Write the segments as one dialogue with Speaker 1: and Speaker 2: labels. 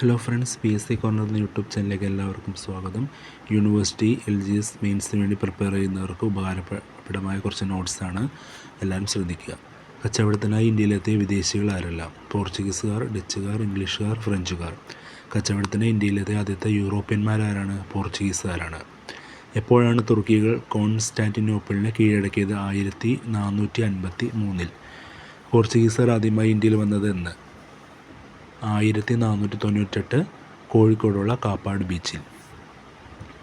Speaker 1: Hello friends P S C corner എന്ന YouTube ചാനലിലേക്ക് എല്ലാവർക്കും സ്വാഗതം. യൂണിവേഴ്സിറ്റി എൽ ജി എസ് മെയിൻസിന് വേണ്ടി പ്രിപ്പയർ ചെയ്യുന്നവർക്ക് ഉപകാരപ്രദമായ കുറച്ച് നോട്ട്സാണ് എല്ലാവരും ശ്രദ്ധിക്കുക. കച്ചവടത്തിനായി ഇന്ത്യയിലെത്തിയ വിദേശികൾ ആരല്ല? പോർച്ചുഗീസുകാർ ഡച്ചുകാർ ഇംഗ്ലീഷുകാർ ഫ്രഞ്ചുകാർ കച്ചവടത്തിന് ഇന്ത്യയിലെത്തിയ ആദ്യത്തെ യൂറോപ്യന്മാരാരാണ് പോർച്ചുഗീസുകാരാണ് എപ്പോഴാണ് തുർക്കികൾ കോൺസ്റ്റാന്റിനോപ്പിളിനെ കീഴടക്കിയത്? ആയിരത്തി നാനൂറ്റി അൻപത്തി മൂന്നിൽ. പോർച്ചുഗീസുകാർ ആദ്യമായി ഇന്ത്യയിൽ വന്നത് എന്ന്. ആയിരത്തി നാനൂറ്റി തൊണ്ണൂറ്റെട്ട് കോഴിക്കോടുള്ള കാപ്പാട് ബീച്ചിൽ.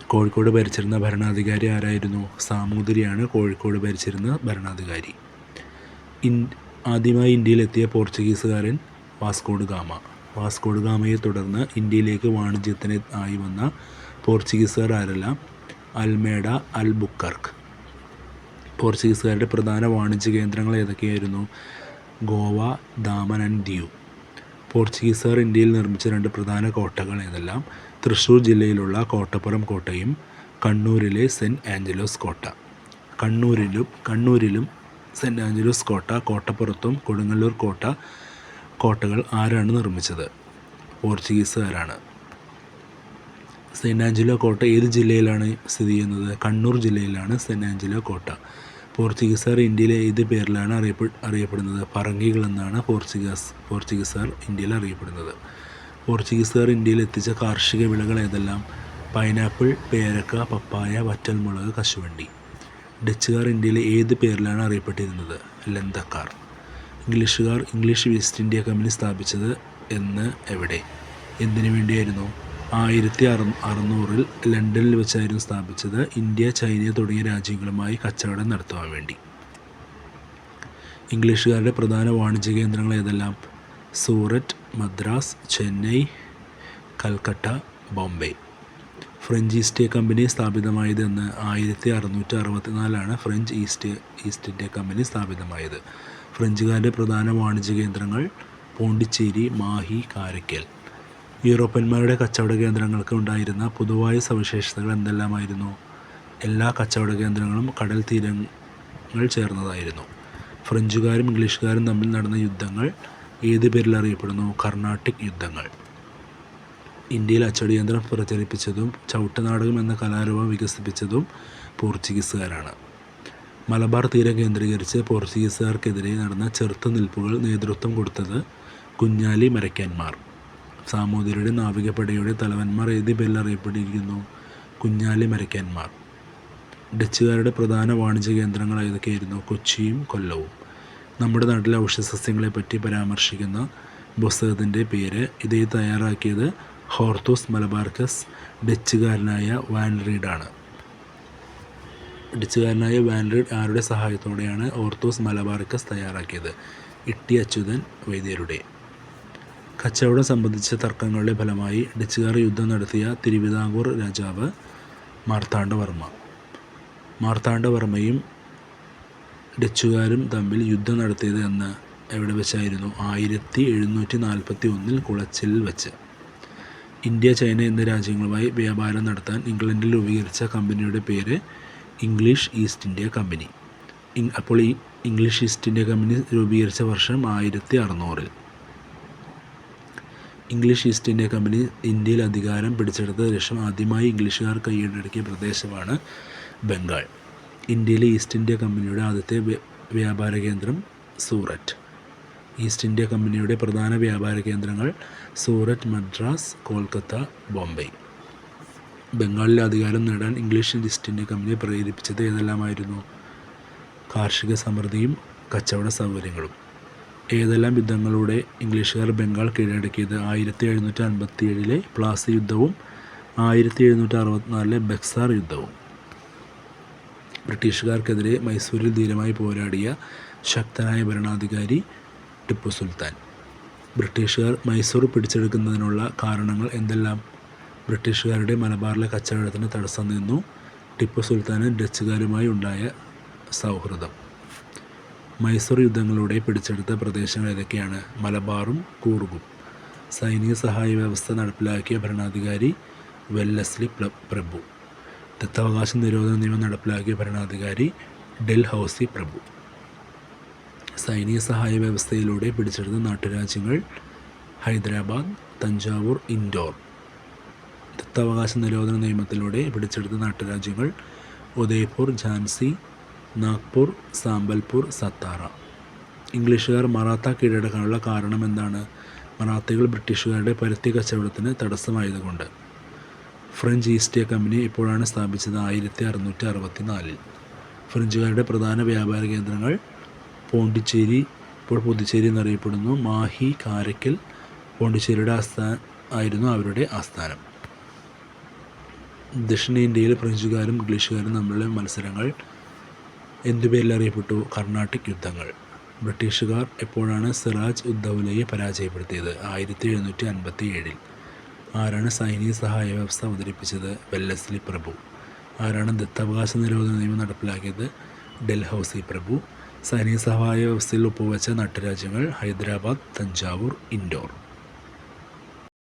Speaker 1: കോഴിക്കോട് ഭരിച്ചിരുന്ന ഭരണാധികാരി ആരായിരുന്നു? സാമൂതിരിയാണ് കോഴിക്കോട് ഭരിച്ചിരുന്ന ഭരണാധികാരി. ഇൻ ആദ്യമായി ഇന്ത്യയിലെത്തിയ പോർച്ചുഗീസുകാരൻ വാസ്കോഡ് ഗാമ. വാസ്കോഡ് ഗാമയെ തുടർന്ന് ഇന്ത്യയിലേക്ക് വാണിജ്യത്തിന് ആയി വന്ന പോർച്ചുഗീസുകാർ ആരെല്ലാം? അൽമേഡ അൽ ബുക്കർക്ക് പോർച്ചുഗീസുകാരുടെ പ്രധാന വാണിജ്യ കേന്ദ്രങ്ങൾ ഏതൊക്കെയായിരുന്നു? ഗോവ ദാമൻ ആൻഡ് ദിയു പോർച്ചുഗീസുകാർ ഇന്ത്യയിൽ നിർമ്മിച്ച രണ്ട് പ്രധാന കോട്ടകൾ ഏതെല്ലാം? തൃശ്ശൂർ ജില്ലയിലുള്ള കോട്ടപ്പുറം കോട്ടയും കണ്ണൂരിലെ സെന്റ് ആഞ്ചലോസ് കോട്ട. കണ്ണൂരിലും കണ്ണൂരിലും സെന്റ് ആഞ്ചലോസ് കോട്ട കോട്ടപ്പുറത്തും കൊടുങ്ങല്ലൂർ കോട്ട കോട്ടകൾ ആരാണ് നിർമ്മിച്ചത്? പോർച്ചുഗീസുകാരാണ് സെന്റ് ആഞ്ചലോ കോട്ട ഏത് ജില്ലയിലാണ് സ്ഥിതി ചെയ്യുന്നത്? കണ്ണൂർ ജില്ലയിലാണ് സെന്റ് ആഞ്ചലോ കോട്ട. പോർച്ചുഗീസുകാർ ഇന്ത്യയിലെ ഏത് പേരിലാണ് അറിയപ്പെ അറിയപ്പെടുന്നത്? പറങ്കികൾ എന്നാണ് പോർച്ചുഗീസ് പോർച്ചുഗീസുകാർ ഇന്ത്യയിൽ അറിയപ്പെടുന്നത്. പോർച്ചുഗീസുകാർ ഇന്ത്യയിൽ എത്തിച്ച കാർഷിക വിളകൾ ഏതെല്ലാം? പൈനാപ്പിൾ പേരക്ക പപ്പായ വറ്റൽമുളക് കശുവണ്ടി. ഡച്ചുകാർ ഇന്ത്യയിലെ ഏത് പേരിലാണ് അറിയപ്പെട്ടിരുന്നത്? ലന്തക്കാർ. ഇംഗ്ലീഷുകാർ ഇംഗ്ലീഷ് വെസ്റ്റ് ഇന്ത്യ കമ്പനി സ്ഥാപിച്ചത് എന്ന് എവിടെ? എന്തിനു വേണ്ടിയായിരുന്നു? ആയിരത്തി അറു അറുന്നൂറിൽ ലണ്ടനിൽ വെച്ചായിരുന്നു സ്ഥാപിച്ചത്. ഇന്ത്യ ചൈന തുടങ്ങിയ രാജ്യങ്ങളുമായി കച്ചവടം നടത്തുവാൻ വേണ്ടി. ഇംഗ്ലീഷുകാരുടെ പ്രധാന വാണിജ്യ കേന്ദ്രങ്ങൾ ഏതെല്ലാം? Surat Madras Chennai Calcutta Bombay. French East company സ്ഥാപിതമായത് എന്ന് ആയിരത്തി അറുന്നൂറ്റി അറുപത്തിനാലാണ് French East East India company സ്ഥാപിതമായത്. ഫ്രഞ്ചുകാരുടെ പ്രധാന വാണിജ്യ കേന്ദ്രങ്ങൾ പോണ്ടിച്ചേരി മാഹി കാരയ്ക്കൽ യൂറോപ്യന്മാരുടെ കച്ചവട കേന്ദ്രങ്ങൾക്ക് ഉണ്ടായിരുന്ന പൊതുവായ സവിശേഷതകൾ എന്തെല്ലാമായിരുന്നു? എല്ലാ കച്ചവട കേന്ദ്രങ്ങളും കടൽ തീരങ്ങൾ ചേർന്നതായിരുന്നു. ഫ്രഞ്ചുകാരും ഇംഗ്ലീഷുകാരും തമ്മിൽ നടന്ന യുദ്ധങ്ങൾ ഏത് പേരിൽ അറിയപ്പെടുന്നു? കർണാട്ടിക് യുദ്ധങ്ങൾ. ഇന്ത്യയിൽ അച്ചടി യന്ത്രം പ്രചരിപ്പിച്ചതും ചവിട്ടുനാടകം എന്ന കലാരൂപം വികസിപ്പിച്ചതും പോർച്ചുഗീസുകാരാണ്. മലബാർ തീരം കേന്ദ്രീകരിച്ച് പോർച്ചുഗീസുകാർക്കെതിരെ നടന്ന ചെറുത്തുനിൽപ്പുകൾ നേതൃത്വം കൊടുത്തത് കുഞ്ഞാലി മരയ്ക്കന്മാർ സാമൂതിരിയുടെ നാവികപ്പടയുടെ തലവന്മാർ ഏത് പേരിൽ കുഞ്ഞാലി മരയ്ക്കന്മാർ ഡച്ചുകാരുടെ പ്രധാന വാണിജ്യ കേന്ദ്രങ്ങൾ ഏതൊക്കെയായിരുന്നു കൊച്ചിയും കൊല്ലവും. നമ്മുടെ നാട്ടിലെ ഔഷധസസ്യങ്ങളെ പറ്റി പരാമർശിക്കുന്ന പുസ്തകത്തിന്റെ പേര് ഇതേ തയ്യാറാക്കിയത് ഹോർത്തോസ് മലബാർക്കസ് ഡച്ചുകാരനായ വാൻറീഡാണ് ഡച്ചുകാരനായ വാൻറീഡ് ആരുടെ സഹായത്തോടെയാണ് ഓർത്തോസ് മലബാർക്കസ് തയ്യാറാക്കിയത്? ഇട്ടി അച്യുതൻ വൈദ്യരുടെ. കച്ചവടം സംബന്ധിച്ച തർക്കങ്ങളുടെ ഫലമായി ഡച്ചുകാർ യുദ്ധം നടത്തിയ തിരുവിതാംകൂർ രാജാവ് മാർത്താണ്ഡവർമ്മ. മാർത്താണ്ഡവർമ്മയും ഡച്ചുകാരും തമ്മിൽ യുദ്ധം നടത്തിയത് എന്ന് എവിടെ വെച്ചായിരുന്നു? ആയിരത്തി എഴുന്നൂറ്റി നാൽപ്പത്തി ഒന്നിൽ കുളച്ചിലിൽ വെച്ച്. ഇന്ത്യ ചൈന എന്നീ രാജ്യങ്ങളുമായി വ്യാപാരം നടത്താൻ ഇംഗ്ലണ്ടിൽ രൂപീകരിച്ച കമ്പനിയുടെ പേര് ഇംഗ്ലീഷ് ഈസ്റ്റ് ഇന്ത്യ കമ്പനി. അപ്പോൾ ഈ ഇംഗ്ലീഷ് ഈസ്റ്റ് ഇന്ത്യ കമ്പനി രൂപീകരിച്ച വർഷം ആയിരത്തി അറുന്നൂറിൽ ഇംഗ്ലീഷ് ഈസ്റ്റ് ഇന്ത്യ കമ്പനി ഇന്ത്യയിൽ അധികാരം പിടിച്ചെടുത്ത ശേഷം ആദ്യമായി ഇംഗ്ലീഷുകാർ കൈയടക്കിയ പ്രദേശമാണ് ബംഗാൾ. ഇന്ത്യയിലെ ഈസ്റ്റ് ഇന്ത്യ കമ്പനിയുടെ ആദ്യത്തെ വ്യാപാര കേന്ദ്രം സൂററ്റ്. ഈസ്റ്റ് ഇന്ത്യ കമ്പനിയുടെ പ്രധാന വ്യാപാര കേന്ദ്രങ്ങൾ സൂററ്റ് മദ്രാസ് കൊൽക്കത്ത ബോംബെ. ബംഗാളിൽ അധികാരം നേടാൻ ഇംഗ്ലീഷ് ഈസ്റ്റ് ഇന്ത്യ കമ്പനിയെ പ്രേരിപ്പിച്ചത് ഏതെല്ലാമായിരുന്നു? കാർഷിക സമൃദ്ധിയും കച്ചവട സൗകര്യങ്ങളും. ഏതെല്ലാം യുദ്ധങ്ങളിലൂടെ ഇംഗ്ലീഷുകാർ ബംഗാൾ കീഴടക്കിയത്? ആയിരത്തി എഴുന്നൂറ്റി അൻപത്തി ഏഴിലെ പ്ലാസി യുദ്ധവും ആയിരത്തി എഴുന്നൂറ്റി അറുപത്തിനാലിലെ ബക്സാർ യുദ്ധവും. ബ്രിട്ടീഷുകാർക്കെതിരെ മൈസൂരിൽ ധീരമായി പോരാടിയ ശക്തനായ ഭരണാധികാരി ടിപ്പു സുൽത്താൻ. ബ്രിട്ടീഷുകാർ മൈസൂർ പിടിച്ചെടുക്കുന്നതിനുള്ള കാരണങ്ങൾ എന്തെല്ലാം? ബ്രിട്ടീഷുകാരുടെ മലബാറിലെ കച്ചവടത്തിന് തടസ്സം നിന്നു. ടിപ്പു സുൽത്താന് ഡച്ചുകാരുമായി ഉണ്ടായ സൗഹൃദം. മൈസൂർ യുദ്ധങ്ങളിലൂടെ പിടിച്ചെടുത്ത പ്രദേശങ്ങൾ ഏതൊക്കെയാണ്? മലബാറും കൂർഗും സൈനിക സഹായ വ്യവസ്ഥ നടപ്പിലാക്കിയ ഭരണാധികാരി വെല്ലസ്ലി പ്രഭു. ദത്തവകാശ നിരോധന നിയമം നടപ്പിലാക്കിയ ഭരണാധികാരി ഡെൽ ഹൗസി പ്രഭു. സൈനിക സഹായ വ്യവസ്ഥയിലൂടെ പിടിച്ചെടുത്ത നാട്ടുരാജ്യങ്ങൾ ഹൈദരാബാദ് തഞ്ചാവൂർ ഇൻഡോർ. ദത്തവകാശ നിരോധന നിയമത്തിലൂടെ പിടിച്ചെടുത്ത നാട്ടുരാജ്യങ്ങൾ ഉദയ്പൂർ ഝാൻസി നാഗ്പൂർ സാമ്പൽപൂർ സത്താറ. ഇംഗ്ലീഷുകാർ മറാത്ത കീഴടക്കാനുള്ള കാരണം എന്താണ്? മറാത്തകൾ ബ്രിട്ടീഷുകാരുടെ പരുത്തി കച്ചവടത്തിന് തടസ്സമായതുകൊണ്ട്. ഫ്രഞ്ച് ഈസ്റ്റ് ഇന്ത്യ കമ്പനി എപ്പോഴാണ് സ്ഥാപിച്ചത് ആയിരത്തി അറുന്നൂറ്റി അറുപത്തി നാലിൽ ഫ്രഞ്ചുകാരുടെ പ്രധാന വ്യാപാര കേന്ദ്രങ്ങൾ പോണ്ടിച്ചേരി ഇപ്പോൾ പുതുച്ചേരി എന്നറിയപ്പെടുന്നു. മാഹി കാരക്കൽ പോണ്ടിച്ചേരിയുടെ ആസ്ഥാ ആയിരുന്നു അവരുടെ ആസ്ഥാനം. ദക്ഷിണേന്ത്യയിൽ ഫ്രഞ്ചുകാരും ഇംഗ്ലീഷുകാരും തമ്മിലുള്ള മത്സരങ്ങൾ എന്തു പേരിൽ അറിയപ്പെട്ടു കർണാട്ടിക് യുദ്ധങ്ങൾ. ബ്രിട്ടീഷുകാർ എപ്പോഴാണ് സിറാജ് ഉദ്ദൗലയെ പരാജയപ്പെടുത്തിയത്? ആയിരത്തി എഴുന്നൂറ്റി അൻപത്തി ഏഴിൽ ആരാണ് സൈനിക സഹായ വ്യവസ്ഥ അവതരിപ്പിച്ചത്? വെല്ലസ്ലി പ്രഭു. ആരാണ് ദത്തവകാശ നിരോധന നിയമം നടപ്പിലാക്കിയത്? ഡൽഹൌസി പ്രഭു. സൈനിക സഹായ വ്യവസ്ഥയിൽ ഒപ്പുവെച്ച നാട്ടുരാജ്യങ്ങൾ ഹൈദരാബാദ് തഞ്ചാവൂർ ഇൻഡോർ.